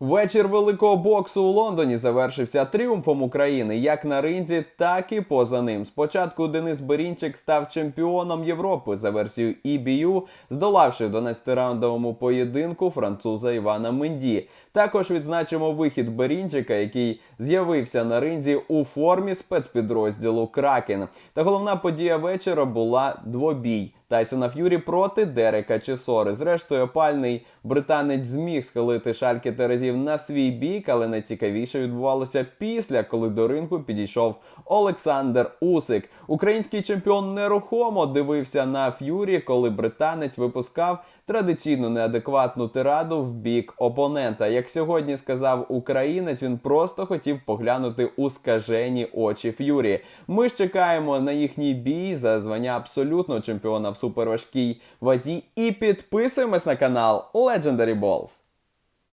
Вечір великого боксу у Лондоні завершився тріумфом України як на ринзі, так і поза ним. Спочатку Денис Берінчик став чемпіоном Європи за версією EBU, здолавши в 12-раундовому поєдинку француза Івана Менді. Також відзначимо вихід Берінчика, який з'явився на ринзі у формі спецпідрозділу Кракен. Та головна подія вечора була двобій. Тайсона Ф'юрі проти Дерека Чесори. Зрештою, опальний британець зміг схилити шальки Терезів на свій бік, але найцікавіше відбувалося після, коли до ринку підійшов Олександр Усик. Український чемпіон нерухомо дивився на Ф'юрі, коли британець випускав традиційну неадекватну тираду в бік опонента. Як сьогодні сказав українець, він просто хотів поглянути у скажені очі Ф'юрі. Ми ж чекаємо на їхній бій за звання абсолютного чемпіона в суперважкій вазі і підписуємось на канал Legendary Balls.